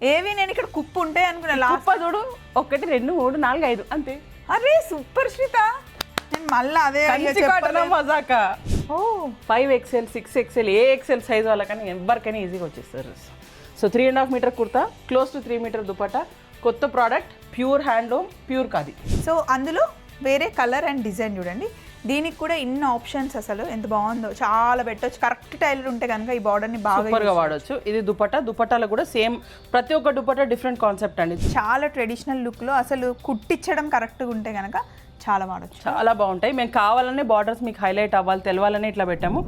ఏవి నేను ఇక్కడ కుప్పు ఉంటాయి అనుకున్నా లాస్ట్ కుప్ప చూడు. ఒకటి రెండు మూడు నాలుగు ఐదు అంతే. అరే సూపర్ శ్రీత నేను మళ్ళీ అదే అయ్యో కంచి కాటన్ చెప్పలేదు. మజాక? ఓ. Five XL six XL a XL size వాళ్ళకని ఎవరికైనా ఈజీగా వచ్చేస్తారు. So three and half metre kurta close to three metre dupatta కొత్త product pure handloom pure khadi so అందులో వేరే కలర్ అండ్ డిజైన్ చూడండి. దీనికి కూడా ఇన్ని ఆప్షన్స్ అసలు ఎంత బాగుందో చాలా పెట్టొచ్చు. కరెక్ట్ టైలర్ ఉంటే కనుక ఈ బార్డర్ని బాగా వాడొచ్చు. ఇది దుపట్టా. దుపట్టాలో కూడా సేమ్ ప్రతి ఒక్క దుపట్టా డిఫరెంట్ కాన్సెప్ట్ అండి. చాలా ట్రెడిషనల్ లుక్లో అసలు కుట్టించడం కరెక్ట్గా ఉంటే కనుక చాలా వాడచ్చు. చాలా బాగుంటాయి. మేము కావాలనే బార్డర్స్ మీకు హైలైట్ అవ్వాలి తెలవాలని ఇట్లా పెట్టాము.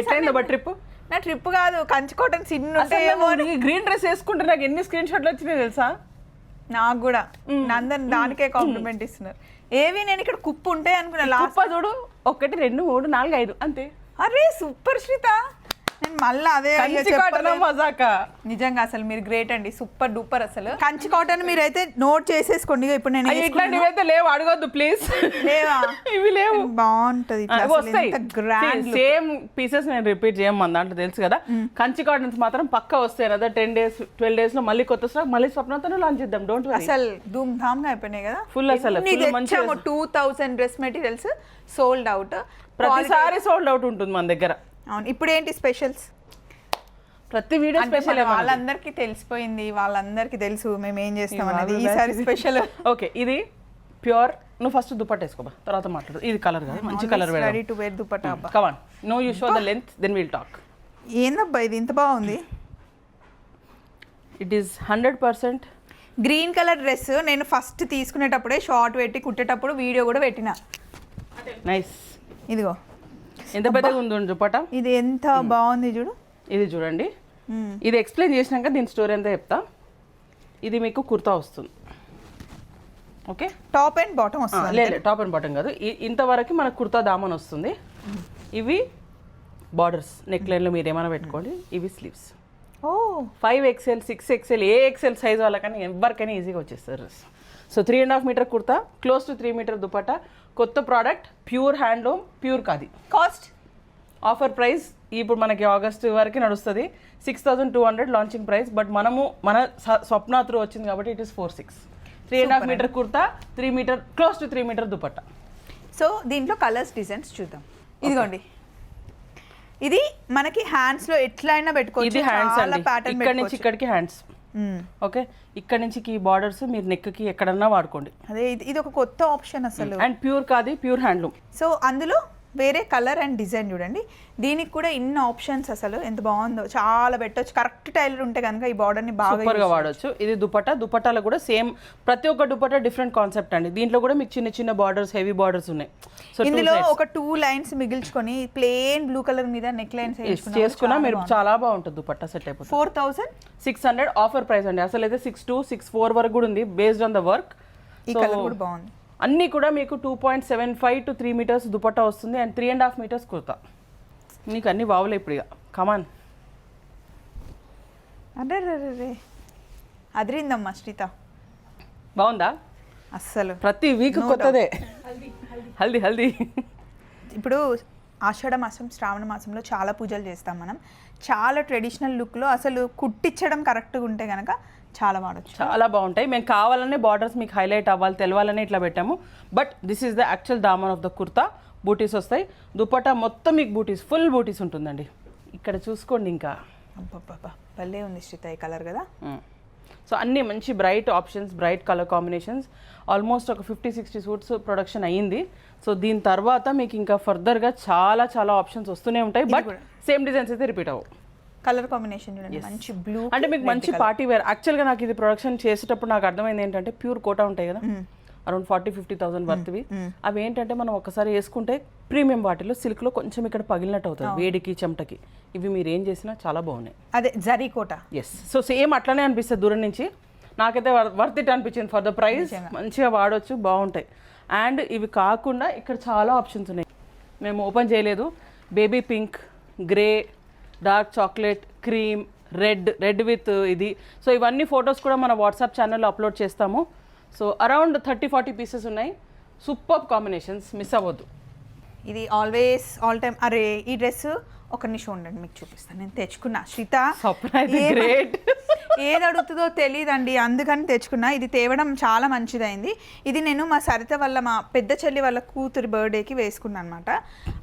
ఎట్లయిందో బట్ ట్రిప్ నా ట్రిప్ కాదు కంచి కాటన్ సిన్. గ్రీన్ డ్రెస్ వేసుకుంటే నాకు ఎన్ని స్క్రీన్ షాట్లు వచ్చినాయి తెలుసా? నాకు కూడా. నందన్ దానికే కాంప్లిమెంట్ ఇస్తున్నారు. ఏవి? నేను ఇక్కడ కుప్పు ఉంటాయి అనుకున్నా లాస్ట్ చూడు. ఒకటి రెండు మూడు నాలుగు ఐదు. అంతే. అరే సూపర్ శ్రీత. నేను మళ్ళీ అదే కంచి కాటన్ చెప్పలేదు. మజాక? నిజంగా అసలు మీరు గ్రేట్ అండి. సూపర్ డూపర్ అసలు. కంచి కాటన్ మీరు అయితే నోట్ చేసేసుకోండి ఇప్పుడు నేను. ఇట్లాంటివి అయితే లేవు. అడగొద్దు ప్లీజ్ లేవా? ఇవి లేవు. బాగుంటది సేమ్ పీసెస్ నేను రిపీట్ చేయను మన దాంట్లో తెలుసు కదా? కంచి కాటన్స్ మాత్రం పక్కా వస్తాయి. కదా టెన్ డేస్ ట్వెల్వ్ డేస్లో మళ్ళీ కొత్త స్టాక్ మళ్ళీ స్వప్నతోనే లాంచ్ చేద్దాం. డోంట్ అసలు ధూమ్ ధామ్గా అయిపోయినాయి కదా? Full అసలు, two thousand dress materials sold out ప్రతిసారి సోల్డ్ అవుట్ ఉంటుంది మన దగ్గర. అవును. ఇప్పుడు ఏంటి స్పెషల్స్? ప్రతి వీడియో స్పెషల్ వాళ్ళందరికీ తెలిసిపోయింది వాళ్ళందరికీ తెలుసు మేము ఏం చేస్తాం అనేది ఈసారి స్పెషల్ ఓకే ఇది ప్యూర్ నువ్వు ఫస్ట్ దుపట్ట వేసుకోబా తర్వాత మాట్లాడు. ఇది కలర్ కదా మంచి colour ready to wear dupatta come on no you show the length then will talk ఏందబ్బా ఇది? ఇంత బాగుంది. It is hundred percent green colour dress నేను ఫస్ట్ తీసుకునేటప్పుడే షార్ట్ పెట్టి కుట్టేటప్పుడు వీడియో కూడా పెట్టిన. నైస్ ఇదిగో. ఎంత పెద్దగా ఉంది దుపట్ట ఇది ఎంత బాగుంది చూడు. ఇది చూడండి. ఇది ఎక్స్ప్లెయిన్ చేసినాక దీని స్టోరీ అంతా చెప్తా. ఇది మీకు కుర్తా వస్తుంది. ఓకే? టాప్ అండ్ బాటమ్ వస్తుంది లేదు టాప్ అండ్ బాటమ్ కాదు. ఇంతవరకు మనకు కుర్తా దామన్ వస్తుంది. ఇవి బార్డర్స్ నెక్ లైన్లో మీరు ఏమైనా పెట్టుకోండి. ఇవి sleeves oh. Five XL six XL a XL size వాళ్ళకని ఎవరికైనా ఈజీగా వచ్చేస్తారు. So three and half metre kurta close to three metre dupatta కొత్త product pure handloom pure khadi cost offer price ఇప్పుడు మనకి ఆగస్ట్ వరకు నడుస్తుంది. Six thousand two hundred launching price but మనము మన స్వప్న త్రూ వచ్చింది కాబట్టి it is four six three and half metre kurta three metre close to three metre dupatta so దీంట్లో colours designs చూద్దాం. ఇదిగోండి. ఇది మనకి హ్యాండ్స్లో ఎట్లయినా పెట్టుకోవచ్చు ఇది హ్యాండ్స్ ప్యాటర్న్ ఇక్కడ నుంచి ఇక్కడికి హ్యాండ్స్ ఓకే ఇక్కడ నుంచి ఈ బార్డర్స్ మీరు నెక్కి ఎక్కడన్నా వాడుకోండి. అదే ఇది ఇది ఒక కొత్త ఆప్షన్ అసలు. And pure khadi pure handloom so అందులో వేరే కలర్ అండ్ డిజైన్ చూడండి. దీనికి కూడా ఇన్ని ఆప్షన్స్ అసలు ఎంత బాగుందో చాలా పెట్టొచ్చు. కరెక్ట్ టైలర్ ఉంటే కనుక ఈ బార్డర్ని బాగా సూపర్గా వాడొచ్చు. ఇది దుపట్టా. దుపట్టాలో కూడా సేమ్ ప్రతి ఒక్క దుపట్టా డిఫరెంట్ కాన్సెప్ట్ అండి. దీంట్లో కూడా మీకు చిన్న చిన్న బార్డర్స్ హెవీ బార్డర్స్ ఉన్నాయి. సో ఇందులో ఒక టూ లైన్స్ మిగిల్చుకొని ప్లేన్ బ్లూ కలర్ మీద నెక్ లైన్స్ చేసుకున్నా మీరు చాలా బాగుంటుంది దుపట్టా సెట్ అయిపోతుంది four thousand six hundred offer price అండి. అసలు అయితే సిక్స్ టూ సిక్స్ ఫోర్ వరకు కూడా ఉంది బేస్డ్ ఆన్ ద వర్క్ ఈ కలర్ కూడా బాగుంది. అన్నీ కూడా మీకు two point seven five to three metres dupatta వస్తుంది and three and half metres kurta నీకు అన్ని బావులే ఇప్పుడు ఇక. కమాన్ అరే రే అదిరిందమ్మా శ్రీత. బాగుందా? అస్సలు. ప్రతి వీక్ కొత్తదే. హల్దీ హల్దీ. ఇప్పుడు ఆషాఢ మాసం శ్రావణ మాసంలో చాలా పూజలు చేస్తాం మనం. చాలా ట్రెడిషనల్ లుక్లో అసలు కుట్టించడం కరెక్ట్గా ఉంటే కనుక చాలా వాడచ్చు చాలా బాగుంటాయి. మేము కావాలనే బార్డర్స్ మీకు హైలైట్ అవ్వాలి తెలవాలని ఇట్లా పెట్టాము. But this is the actual Daman of the kurta బూటీస్ వస్తాయి. దుపట్టా మొత్తం మీకు బూటీస్ ఫుల్ బూటీస్ ఉంటుందండి. ఇక్కడ చూసుకోండి ఇంకా. అబ్బబ్బబ్బా భలే ఉంది శ్రీత ఈ కలర్ కదా. సో అన్ని మంచి bright options bright colour combinations almost ఒక ఫిఫ్టీ సిక్స్టీ సూట్స్ ప్రొడక్షన్ అయ్యింది. సో దీని తర్వాత మీకు ఇంకా ఫర్దర్గా చాలా చాలా ఆప్షన్స్ వస్తూనే ఉంటాయి. బట్ సేమ్ డిజైన్స్ అయితే రిపీట్ అవ్వవు. కలర్ కాంబినేషన్ చూడండి మంచి బ్లూ అంటే మీకు మంచి పార్టీ వేర్ యాక్చువల్గా నాకు ఇది ప్రొడక్షన్ చేసేటప్పుడు నాకు అర్థమైంది ఏంటంటే ప్యూర్ కోటా ఉంటాయి కదా. అరౌండ్ ఫార్టీ ఫిఫ్టీ థౌసండ్ వర్త్వి అవి ఏంటంటే మనం ఒకసారి వేసుకుంటే ప్రీమియం వాటిలో సిల్క్లో కొంచెం ఇక్కడ పగిలినట్టు అవుతుంది వేడికి చెమటకి. ఇవి మీరు ఏం చేసినా చాలా బాగున్నాయి. అదే zari Kota yes so same అట్లనే అనిపిస్తుంది దూరం నుంచి. నాకైతే వర్త్ ఇట్ అనిపించింది ఫర్ ద ప్రైస్ మంచిగా వాడొచ్చు బాగుంటాయి. అండ్ ఇవి కాకుండా ఇక్కడ చాలా ఆప్షన్స్ ఉన్నాయి. మేము ఓపెన్ చేయలేదు. Baby pink grey dark chocolate cream red red with ఇది. సో ఇవన్నీ ఫొటోస్ కూడా మన వాట్సాప్ ఛానల్లో అప్లోడ్ చేస్తాము. So around thirty forty pieces ఉన్నాయి. సూపర్ కాంబినేషన్స్ మిస్ అవ్వద్దు. ఇది ఆల్వేస్ ఆల్ టైమ్ అరే ఈ డ్రెస్ ఒక నిమిషం ఉండండి మీకు చూపిస్తాను. నేను తెచ్చుకున్నా. శ్రీత గ్రేట్ ఏది అడుగుతుందో తెలియదండి అందుకని తెచ్చుకున్నా. ఇది తేవడం చాలా మంచిదైంది. ఇది నేను మా సరిత వల్ల మా పెద్ద చెల్లి వాళ్ళ కూతురి బర్త్డేకి వేసుకున్నాను అనమాట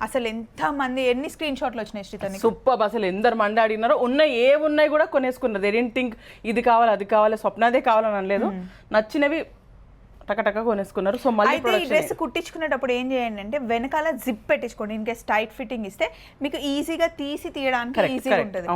అసలు ఎంత మంది ఎన్ని స్క్రీన్ షాట్లు వచ్చినాయి శ్రీత? సూపర్ అసలు ఎందరు మంది అడిగినారో ఉన్నాయి ఏ ఉన్నాయి కూడా కొనేసుకున్నారు. దే థింక్ ఇది కావాలి అది కావాలి స్వప్నదే కావాలని అనలేదు. నచ్చినవి టకటక కొనేసుకున్నారు. సో మళ్ళీ అయితే ఈ డ్రెస్ కుట్టించుకునేటప్పుడు ఏం చేయండి అంటే వెనకాల జిప్ పెట్టించుకోండి ఇన్ కేస్ టైట్ ఫిట్టింగ్ ఇస్తే మీకు ఈజీగా తీసి తీయడానికి ఈజీగా ఉంటుంది.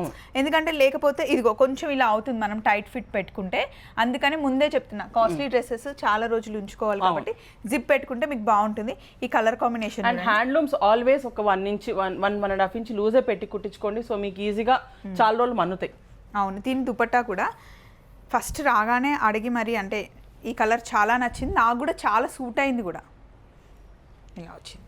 ఎందుకంటే లేకపోతే ఇదిగో కొంచెం ఇలా అవుతుంది మనం టైట్ ఫిట్ పెట్టుకుంటే. అందుకని ముందే చెప్తున్నా కాస్ట్లీ డ్రెస్సెస్ చాలా రోజులు ఉంచుకోవాలి కాబట్టి జిప్ పెట్టుకుంటే మీకు బాగుంటుంది. ఈ colour combination and handlooms always ఒక one inch one one one and half inch లూజే పెట్టి కుట్టించుకోండి. సో మీకు ఈజీగా చాలా రోజులు మన్నుతాయి. అవును దీని దుపట్టా కూడా ఫస్ట్ రాగానే అడిగి మరి అంటే ఈ కలర్ చాలా నచ్చింది. నాకు కూడా చాలా సూట్ అయింది కూడా. ఇలా వచ్చింది.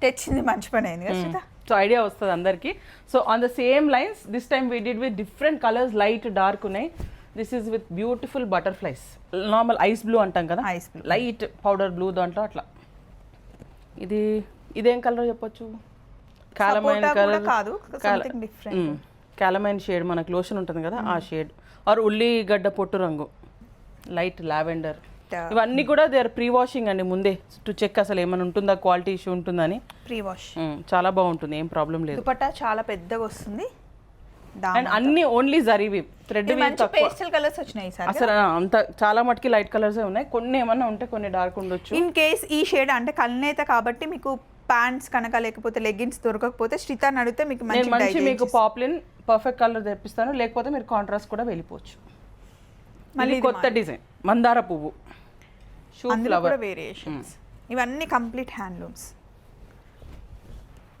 తెచ్చింది మంచి పని అయింది కదా? సో ఐడియా వస్తుంది అందరికి. So on the same lines this time we did with different colours light dark ఉన్నాయి. This is with beautiful butterflies normal ice blue అంటాం కదా? Ice blue. Light powder blue దాంట్లో అట్లా. ఇది ఇదేం కలర్ చెప్పొచ్చు? కూడా కలర్ కాదు, different. క్యాలమైన్ షేడ్ మనకు లోషన్ ఉంటుంది కదా ఆ షేడ్ ఆర్ ఉల్లిగడ్డ పొట్టు రంగు. Light lavender. ఇవన్నీ కూడా దే ఆర్ ప్రీ వాషింగ్ అండి ముందే టు చెక్ అసలు ఏమైనా ఉంటుందా క్వాలిటీ ఇష్యూ ఉంటుందని. Pre wash. చాలా బాగుంటుంది ఏం ప్రాబ్లం లేదు. దుపట్టా చాలా పెద్దగా వస్తుంది. అండ్ అన్ని ఓన్లీ జరీవి థ్రెడ్ మంచి పేస్టల్ కలర్స్ వచ్చినాయి సార్ అసలు అంత చాలా మటుకి లైట్ కలర్స్ ఉన్నాయి. కొన్ని ఏమన్నా ఉంటే కొన్ని డార్క్ ఉండొచ్చు. ఇన్ కేస్ ఈ షేడ్ అంటే కల్నేత కాబట్టి మీకు ప్యాంట్స్ కనుక లేకపోతే లెగ్గిన్స్ దొరకకపోతే శ్రీతాన్ని అడిగితే మీకు మంచి మీకు పాపులిన్ పర్ఫెక్ట్ కలర్ తెప్పిస్తాను. లేకపోతే మీరు కాంట్రాస్ట్ కూడా వెళ్ళిపోవచ్చు. మళ్ళీ కొత్త డిజైన్. మందార పువ్వు. షూ ఫ్లవర్ వేరియేషన్స్ ఇవన్నీ కంప్లీట్ హ్యాండ్లూమ్స్.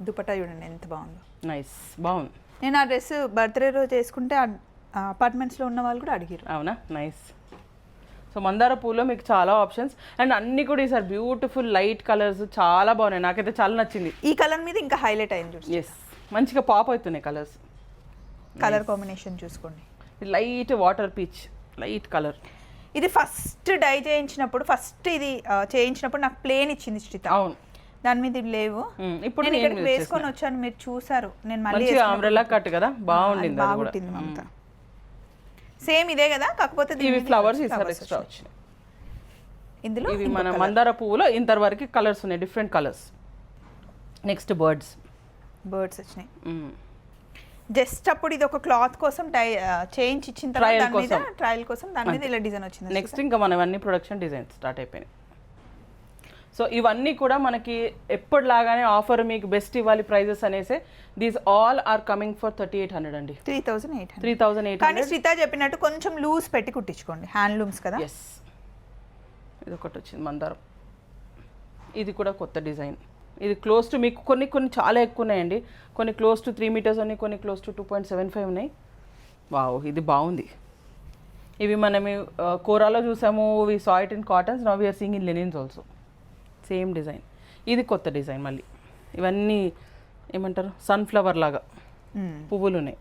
దుపట్టా చూడండి ఎంత బాగుందో. నైస్ బాగుంది. నేను ఆ డ్రెస్ బర్త్డే రోజు వేసుకుంటే అపార్ట్మెంట్స్లో ఉన్న వాళ్ళు కూడా అడిగారు అవునా? నైస్ సో మందార పూలో మీకు చాలా ఆప్షన్స్ అండ్ అన్ని కూడా ఈసారి బ్యూటిఫుల్ లైట్ కలర్స్ చాలా బాగున్నాయి. నాకైతే చాలా నచ్చింది. ఈ కలర్ మీద ఇంకా హైలైట్ అయింది చూడండి ఎస్ మంచిగా పాప్ అవుతున్నాయి కలర్స్ కలర్ కాంబినేషన్ చూసుకోండి. Light water peach light colour. ఇది ఫస్ట్ డై చేయించినప్పుడు ఫస్ట్ ఇది చేయించినప్పుడు నాకు ప్లేన్ ఇచ్చింది శ్రీత అవును. దాని మీద లేవు. ఇప్పుడు నేను మీద వేసుకొని వచ్చాను మీరు చూసారు. నేను మళ్ళీ అంబ్రెల్లా కట్ కదా? బాగుండింది బాగుంటుంది మమత సేమ్ ఇదే కదా కాకపోతే ఇవి ఫ్లవర్స్ ఈసారి ఎక్స్ట్రా. వచ్చినాయి. ఇందులో ఇవి మన మందార పువ్వులో ఇంతవరకు కలర్స్ ఉన్నాయి different colours next birds birds వచ్చినాయి. జస్ట్ అప్పుడు ఇది ఒక క్లాత్ కోసం టై చేయించి ఇచ్చిన తర్వాత Trial దాని మీద కోసం. ట్రయల్ కోసం దాని మీద ఇలా డిజైన్ వచ్చింది నెక్స్ట్ ఇంకా మనవన్నీ ప్రొడక్షన్ డిజైన్ స్టార్ట్ అయిపోయినాయి. సో ఇవన్నీ కూడా మనకి ఎప్పటిలాగానే ఆఫర్ మీకు బెస్ట్ ఇవ్వాలి ప్రైజెస్ అనేసి these all are coming for thirty eight hundred అండి three thousand eight three thousand eight కానీ శ్రీత చెప్పినట్టు కొంచెం లూజ్ పెట్టి కుట్టించుకోండి హ్యాండ్లూమ్స్ కదా. ఎస్ ఇది ఒకటి వచ్చింది మందారం. ఇది కూడా కొత్త డిజైన్ ఇది క్లోజ్ టు మీకు కొన్ని కొన్ని చాలా ఎక్కువ ఉన్నాయండి కొన్ని క్లోజ్ టు త్రీ మీటర్స్ ఉన్నాయి కొన్ని close to two point seven five ఉన్నాయి. వావ్ ఇది బాగుంది. ఇవి మనం కోరాలో చూసాము we saw it in cottons now we're seeing in linens also same design ఇది కొత్త డిజైన్ మళ్ళీ. ఇవన్నీ ఏమంటారు? సన్ఫ్లవర్ లాగా. పువ్వులు ఉన్నాయి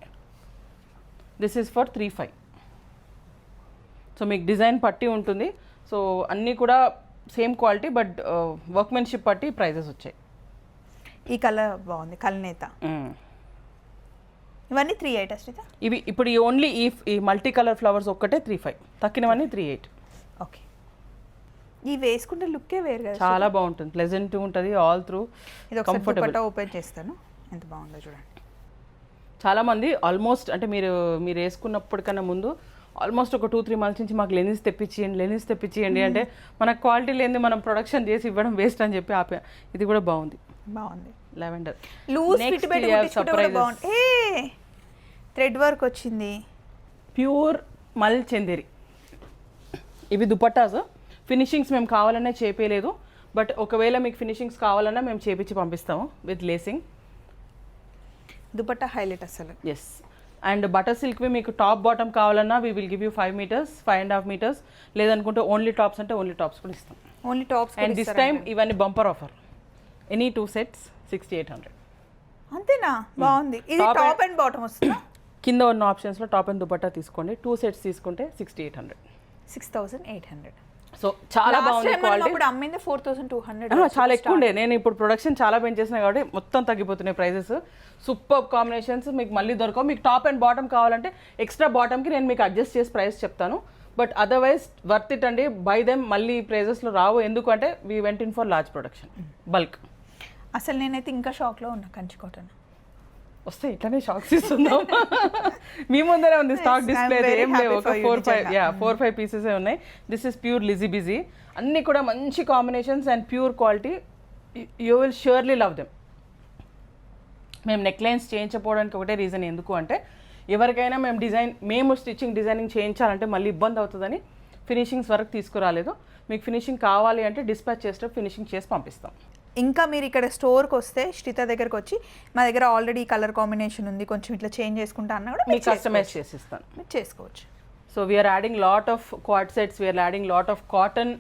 this is for three five so మీకు డిజైన్ పట్టి ఉంటుంది. సో అన్నీ కూడా సేమ్ క్వాలిటీ బట్ వర్క్మెన్షిప్ పట్టి ప్రైజెస్ వచ్చాయి. ఈ కలర్ బాగుంది కల్నేత. ఇవన్నీ త్రీ ఎయిట్ శ్రీత ఇవి ఇప్పుడు ఈ ఓన్లీ ఈ ఈ మల్టీ కలర్ ఫ్లవర్స్ ఒక్కటే త్రీ ఫైవ్ తక్కినవన్నీ త్రీ ఎయిట్ ఓకే ఈ వేసుకుంటే లుక్కే వేరు కదా చాలా బాగుంటుంది. ప్లెజెంట్ ఉంటుంది ఆల్ త్రూ ఇది కంఫర్టబుల్ ఓపెన్ చేస్తాను. ఎంత బాగుందో చూడండి. చాలా మంది ఆల్మోస్ట్ అంటే మీరు మీరు వేసుకున్నప్పటికన్నా ముందు ఆల్మోస్ట్ ఒక టూ త్రీ మంత్స్ నుంచి మాకు లెనిన్స్ తెప్పించేయండి లెనిన్స్ తెప్పించేయండి అంటే మనకు క్వాలిటీ లేనిది మనం ప్రొడక్షన్ చేసి ఇవ్వడం వేస్ట్ అని చెప్పి ఆపా. ఇది కూడా బాగుంది. బాగుంది. లావెండర్ లూజ్ ఫిట్ పెట్టి బాగుంది. ఏ థ్రెడ్ వర్క్ వచ్చింది. ప్యూర్ మల్ చందేరి. ఇవి దుపట్టాస్. ఫినిషింగ్స్ మేము కావాలనే చేపేయలేదు. బట్ ఒకవేళ మీకు ఫినిషింగ్స్ కావాలన్నా మేము చేపించి పంపిస్తాము విత్ లేసింగ్ దుపట్టా హైలైట్ అసలు. ఎస్ అండ్ బటర్ సిల్క్వి మీకు టాప్ బాటమ్ కావాలన్నా we will give you five metres five and half metres లేదనుకుంటే ఓన్లీ టాప్స్ అంటే ఓన్లీ టాప్స్ కూడా ఇస్తాం. Only tops and this time ఇవన్నీ bumper offer any two sets sixty eight hundred. అంతేనా? బాగుంది. ఇది టాప్ అండ్ బాటమ్ వస్తుందా? కింద ఉన్న ఆప్షన్స్లో టాప్ అండ్ దుపట్టా తీసుకోండి. టూ సెట్స్ తీసుకుంటే sixty eight hundred six thousand eight hundred so చాలా బాగుంది క్వాలిటీ అప్పుడు అమ్మింది ఫోర్ థౌసండ్ టూ హండ్రెడ్ చాలా ఎక్కువ ఉండే. నేను ఇప్పుడు ప్రొడక్షన్ చాలా పెంచేసిన కాబట్టి మొత్తం తగ్గిపోతున్నాయి ప్రైజెస్ సూపర్ కాంబినేషన్స్ మీకు మళ్ళీ దొరకవు. మీకు టాప్ అండ్ బాటమ్ కావాలంటే ఎక్స్ట్రా బాటమ్కి నేను మీకు అడ్జస్ట్ చేసి ప్రైస్ చెప్తాను. బట్ అదర్వైజ్ వర్త్ ఇట్ అండి. బై దెమ్ మళ్ళీ ప్రైజెస్లో రావు. ఎందుకంటే we went in for large production bulk అసలు నేనైతే ఇంకా షాక్లో ఉన్నా కంచి కాటన్ వస్తే ఇట్లానే షాక్స్ ఇస్తున్నాం మీ ముందరే ఉంది స్టాక్ డిస్ప్లే ఏం లేవు. ఒక four five. Yeah four five pieces ఉన్నాయి. This is pure lizzy bizzy అన్ని కూడా మంచి combinations and pure quality you will surely love them మేము నెక్ లైన్స్ చేయించకపోవడానికి ఒకటే రీజన్ ఎందుకు అంటే ఎవరికైనా మేము డిజైన్ మేము స్టిచ్చింగ్ డిజైనింగ్ చేయించాలంటే మళ్ళీ ఇబ్బంది అవుతుందని ఫినిషింగ్స్ వరకు తీసుకురాలేదు. మీకు ఫినిషింగ్ కావాలి అంటే డిస్పాచ్ చేసేటప్పుడు ఫినిషింగ్ చేసి పంపిస్తాం. ఇంకా మీరు ఇక్కడ స్టోర్కి వస్తే శ్రిత దగ్గరకు వచ్చి మా దగ్గర ఆల్రెడీ కలర్ కాంబినేషన్ ఉంది కొంచెం ఇట్లా చేంజ్ చేసుకుంటా అన్నా కూడా మీకు కస్టమైజ్ చేసి ఇస్తాను చేసుకోవచ్చు. మీరు చేసుకోవచ్చు. So we're adding lot of coord sets we're adding lot of cotton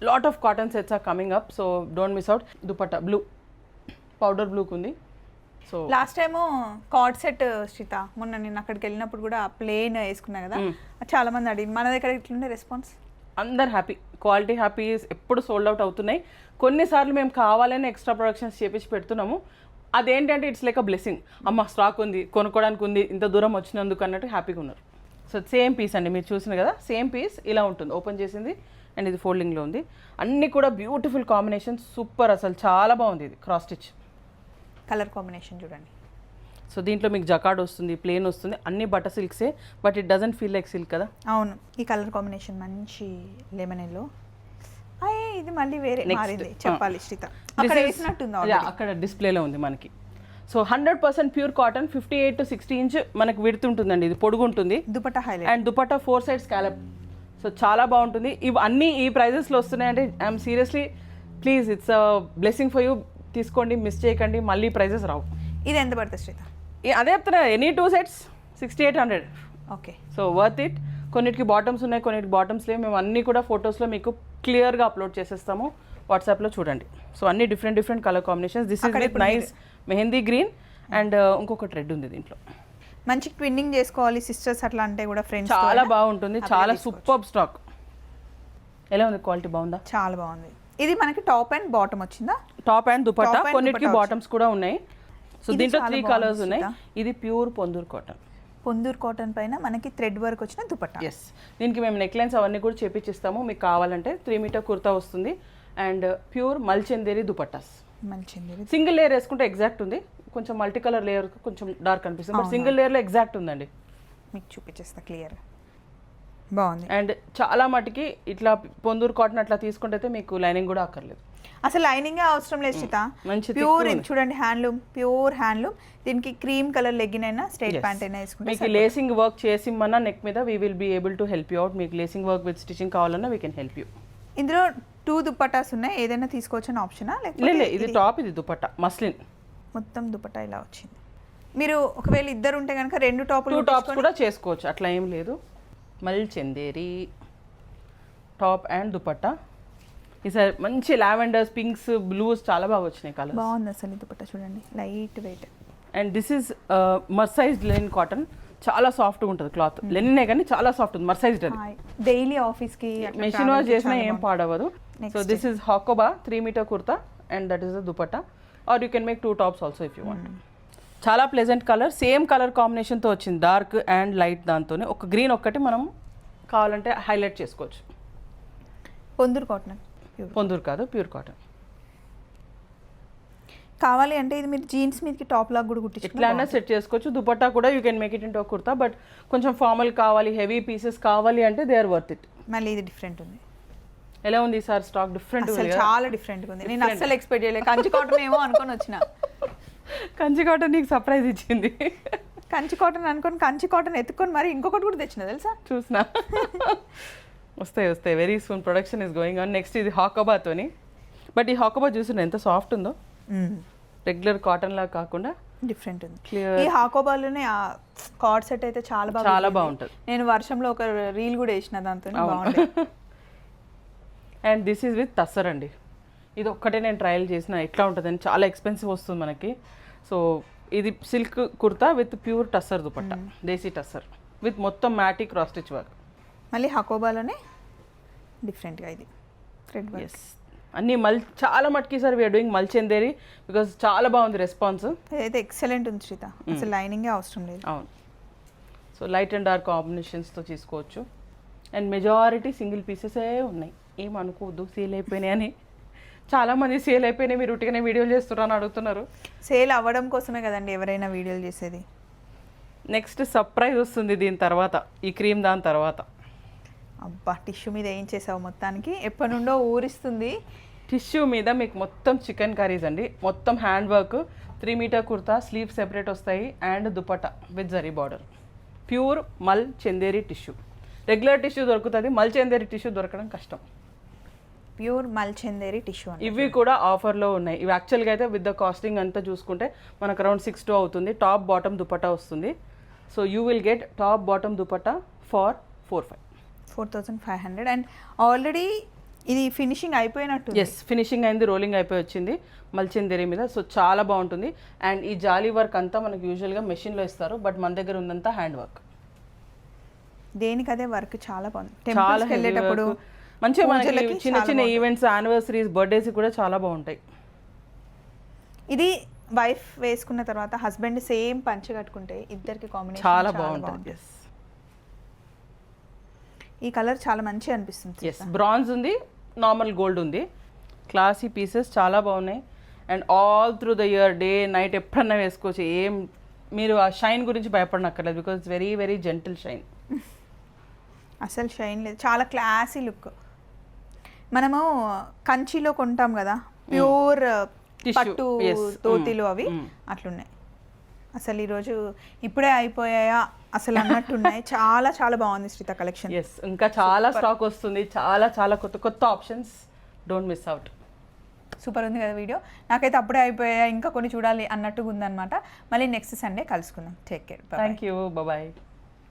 lot of cotton sets are coming up so don't miss out dupatta blue powder బ్లూకి ఉంది so last time coord set Shritha మొన్న నేను అక్కడికి వెళ్ళినప్పుడు కూడా plane వేసుకున్నా కదా అది చాలా మంది అడిగి మన దగ్గర ఇట్లుండే రెస్పాన్స్ అందరు హ్యాపీ. క్వాలిటీ హ్యాపీ ఎప్పుడు సోల్డ్ అవుట్ అవుతున్నాయి. కొన్నిసార్లు మేము కావాలని ఎక్స్ట్రా ప్రొడక్షన్స్ చేపించి పెడుతున్నాము. అదేంటంటే ఇట్స్ లైక్ అ బ్లెస్సింగ్. అమ్మ స్టాక్ ఉంది కొనుక్కోవడానికి ఉంది ఇంత దూరం వచ్చినందుకు అన్నట్టు హ్యాపీగా ఉన్నారు. సో సేమ్ పీస్ అండి మీరు చూసిన కదా సేమ్ పీస్ ఇలా ఉంటుంది. ఓపెన్ చేసింది అండ్ ఇది ఫోల్డింగ్లో ఉంది. అన్నీ కూడా బ్యూటిఫుల్ కాంబినేషన్ సూపర్ అసలు చాలా బాగుంది ఇది క్రాస్ స్టిచ్. కలర్ కాంబినేషన్ చూడండి. సో దీంట్లో మీకు జకాడ్ వస్తుంది ప్లేన్ వస్తుంది అన్ని butter సిల్క్సే but it doesn't feel like silk కదా? అవును. ఈ కలర్ కాంబినేషన్ మంచి లెమన్ ఎల్లో ఇది మళ్ళీ వేరే. మారింది. చెప్పాలి శ్రిత అక్కడ వేసినట్టుంది. అక్కడ డిస్ప్లేలో ఉంది మనకి. So hundred percent pure cotton fifty eight to sixty inch మనకి విడుతుంటుందండి ఇది పొడుగు ఉంటుంది. Dupatta highlight and dupatta four side scallop. So చాలా బాగుంటుంది. ఇవి అన్నీ ఈ ప్రైజెస్లో వస్తున్నాయంటే I'm seriously please it's blessing for you. తీసుకోండి మిస్ చేయకండి మళ్ళీ ప్రైజెస్ రావు. ఇది ఎంత పడుతుంది శ్రిత అదే చెప్తున్నా any two sets sixty eight hundred okay. So worth it కొన్నిటికి బాటమ్స్ ఉన్నాయి కొన్నిటికి బాటమ్స్ లేవు. మేము అన్నీ కూడా ఫొటోస్లో మీకు క్లియర్గా అప్లోడ్ చేసేస్తాము. వాట్సాప్లో చూడండి. సో అన్ని different different colour combinations this is with nice mehndi green and ఇంకొకటి రెడ్ ఉంది దీంట్లో. మంచి ట్విన్నింగ్ చేసుకోవాలి సిస్టర్స్ అట్లా అంటే కూడా ఫ్రెండ్స్ చాలా బాగుంటుంది. చాలా సూపర్ స్టాక్ ఎలా ఉంది క్వాలిటీ బాగుందా? చాలా బాగుంది. ఇది మనకి టాప్ అండ్ బాటమ్ వచ్చిందా? టాప్ అండ్ దుపట్టా కొన్నిటికి బాటమ్స్ కూడా ఉన్నాయి. సో దీంట్లో త్రీ కలర్స్ ఉన్నాయి. ఇది pure Ponduru cotton Ponduru cotton పైన మనకి థ్రెడ్ వర్క్ వచ్చిన దుపట్టా. ఎస్ దీనికి మేము నెక్ లైన్స్ అవన్నీ కూడా చేపించిస్తాము మీకు కావాలంటే త్రీ మీటర్ కుర్తా వస్తుంది. And pure Mulchanderi dupattas. మంచిది సింగిల్ లేయర్ వేసుకుంటే ఎగ్జాక్ట్ ఉంది. కొంచెం మల్టీ కలర్ లేయర్ కొంచెం డార్క్ అనిపిస్తుంది. బట్ సింగిల్ లేయర్లో ఎగ్జాక్ట్ ఉందండి. మీకు చూపించేస్తా క్లియర్ బాగుంది. అండ్ చాలా మటుకి ఇట్లా పొందూరు కాటన్ అట్లా తీసుకుంటే మీకు లైనింగ్ కూడా అక్కర్లేదు. అసలు లైనింగ్ అవసరం లేదు సీత ప్యూర్. చూడండి హ్యాండ్లూమ్ ప్యూర్ హ్యాండ్లూమ్. దీనికి క్రీమ్ కలర్ లెగ్గిన్ అయినా స్ట్రైట్. ప్యాంట్ అయినా వేసుకుంటే మీకు లేసింగ్ వర్క్ చేసి మన నెక్ మీద we will be able to help you out మీకు లేసింగ్ వర్క్ విత్ స్టిచింగ్ కావాలన్నా వీ కెన్ హెల్ప్ యూ ఇందులో టూ దుపట్టాస్ ఉన్నాయి. ఏదైనా తీసుకోవచ్చు అని ఆప్షనా లే లేకపోతే ఇది టాప్ ఇది దుపట్టా మస్లిన్ మొత్తం దుపట్టా ఇలా వచ్చింది. మీరు ఒకవేళ ఇద్దరు ఉంటే కనుక రెండు టాపులు టూ టాప్స్ కూడా చేసుకోవచ్చు. అట్లా ఏం లేదు. మల్ చందేరి టాప్ అండ్ దుపట్టా. ఈసారి మంచి లావెండర్స్ పింక్స్ బ్లూస్ చాలా బాగా వచ్చినాయి కలర్ బాగుంది అసలు ఈ దుపట్టా చూడండి. Light weight and this is mercerised linen cotton చాలా సాఫ్ట్గా ఉంటుంది క్లాత్ లెనినే కానీ చాలా సాఫ్ట్ ఉంది మర్సైజ్డ్ అది. డైలీ ఆఫీస్కి అట్లా మెషిన్ వాష్ చేసినా ఏం. పాడవదు. So this is Hakoba three metre kurta and that is the dupatta are you can make two tops also if you want చాలా ప్లెజెంట్ కలర్ సేమ్ కలర్ కాంబినేషన్తో వచ్చింది. డార్క్ అండ్ లైట్ దాంతోనే. ఒక green ఒక్కటి మనం కావాలంటే హైలైట్ చేసుకోవచ్చు. Ponduru cotton Ponduru కాదు ప్యూర్ కాటన్ కావాలి అంటే ఇది మీరు జీన్స్ మీదకి టాప్ లాగా కూడా ఎట్లా కుట్టించుకున్నా అయినా సెట్ చేసుకోవచ్చు. దుపట్టా కూడా you can make it into kurta but కొంచెం ఫార్మల్ కావాలి హెవీ పీసెస్ కావాలి అంటే దే ఆర్ వర్త్ ఇట్ మళ్ళీ ఇది డిఫరెంట్ ఉంది. ఎలా ఉంది ఈసారి స్టాక్ డిఫరెంట్ చాలా డిఫరెంట్ ఉంది. నేను అస్సలు ఎక్స్పెక్ట్ చేయలేదు. కంచి కాటన్ ఏమో అనుకొని వచ్చిన. కంచి కాటన్ నీకు సర్ప్రైజ్ ఇచ్చింది. కంచి కాటన్ అనుకొని కంచి కాటన్ ఎత్తుకొని మరి ఇంకొకటి కూడా తెచ్చిన తెలుసా? చూసిన. వస్తాయి వస్తాయి. Very soon production is going on next ఇది హాకోబాతోని బట్ ఈ హాకోబా చూసిన ఎంత సాఫ్ట్ ఉందో? రెగ్యులర్ కాటన్ లాగా కాకుండా డిఫరెంట్ ఉంది. ఈ హాకోబాలోనే ఆ కార్డ్ సెట్ అయితే చాలా బాగా చాలా. బాగుంటది. నేను వర్షంలో ఒక రీల్ కూడా వేసిన దాంతో బాగుంది and this is with tussar అండి. ఇది ఒక్కటే నేను ట్రయల్ చేసిన ఎట్లా ఉంటుందని చాలా ఎక్స్పెన్సివ్ వస్తుంది మనకి. సో ఇది silk kurta with pure tussar dupatta desi tussar with మొత్తం మ్యాటీ క్రాస్ స్టిచ్ వర్క్ మళ్ళీ హకోబాలోనే డిఫరెంట్గా ఇది థ్రెడ్ ఎస్ అన్నీ మల్ చాలా మటుకి sir we are doing Mulchanderi because చాలా బాగుంది రెస్పాన్స్ ఇదైతే ఎక్సలెంట్ ఉంది శ్రీత. అసలు లైనింగే అవసరం లేదు. అవును. సో లైట్ అండ్ డార్క్ కాంబినేషన్స్తో తీసుకోవచ్చు అండ్ మెజారిటీ సింగిల్ పీసెసే ఉన్నాయి. ఏం అనుకోవద్దు సేల్ అయిపోయినాయి అని. చాలామంది సేల్ అయిపోయినాయి మీరు ఉట్టిగానే వీడియోలు చేస్తున్నారని అడుగుతున్నారు. సేల్ అవ్వడం కోసమే కదండి ఎవరైనా వీడియోలు చేసేది. నెక్స్ట్ సర్ప్రైజ్ వస్తుంది దీని తర్వాత ఈ క్రీమ్ దాని తర్వాత. అబ్బా టిష్యూ మీద ఏం చేసావు మొత్తానికి? ఎప్పటి నుండో ఊరిస్తుంది. టిష్యూ మీద మీకు మొత్తం చికెన్ కర్రీస్ అండి. మొత్తం hand work three metre kurta sleeve separate వస్తాయి and dupatta with zari border. Pure mul Chanderi tissue. Regular tissue దొరుకుతుంది మల్ చందేరి టిష్యూ దొరకడం కష్టం. ప్యూర్ మల్చందేరి టిష్యూ ఇవి కూడా ఆఫర్లో ఉన్నాయి. ఇవి యాక్చువల్గా అయితే విత్ ద కాస్టింగ్ అంతా చూసుకుంటే మనకు అరౌండ్ సిక్స్ టూ అవుతుంది. టాప్ బాటమ్ దుపట్టా వస్తుంది. So you will get top bottom dupatta for four five four thousand five hundred and already ఇది ఫినిషింగ్ అయిపోయినట్టు ఎస్ ఫినిషింగ్ అయింది రోలింగ్ అయిపోయి వచ్చింది మల్చిందేరి మీద. సో చాలా బాగుంటుంది. అండ్ ఈ జాలీ వర్క్ అంతా మనకు యూజువల్గా మెషిన్లో ఇస్తారు. బట్ మన దగ్గర ఉందంతా హ్యాండ్ వర్క్ దేనికి అదే వర్క్ చాలా బాగుంది టెంపుల్స్కి వెళ్ళేటప్పుడు మంచిగా మనకి చిన్న చిన్న. ఈవెంట్స్ యానివర్సరీస్ బర్త్డేస్ కూడా చాలా బాగుంటాయి. ఇది వైఫ్ వేసుకున్న తర్వాత హస్బెండ్ సేమ్ పంచ కట్టుకుంటే ఇద్దరికి కాంబినేషన్ చాలా బాగుంటుంది. ఈ కలర్ చాలా మంచిగా అనిపిస్తుంది ఎస్ బ్రాంజ్ ఉంది నార్మల్ గోల్డ్ ఉంది. క్లాసీ పీసెస్ చాలా బాగున్నాయి. And all through the year day night ఎప్పుడన్నా వేసుకోవచ్చు. ఏం మీరు ఆ షైన్ గురించి భయపడనక్కర్లేదు because very very gentle shine అసలు షైన్ లేదు. చాలా క్లాసీ లుక్ మనము కంచిలో కొంటాం కదా ప్యూర్ Tissue, పట్టు. తోతిలు అవి. అట్లున్నాయి. అసలు ఈరోజు ఇప్పుడే అయిపోయాయా? అసలు అన్నట్టున్నాయి. చాలా చాలా బాగుంది శ్రీత కలెక్షన్. ఎస్ ఇంకా చాలా స్టాక్ వస్తుంది. చాలా చాలా కొత్త కొత్త options don't miss out super ఉంది కదా వీడియో నాకైతే అప్పుడే అయిపోయా ఇంకా కొన్ని చూడాలి అన్నట్టుగా ఉందన్నమాట మళ్ళీ నెక్స్ట్ సండే కలుసుకుందాం. Take care thank you bye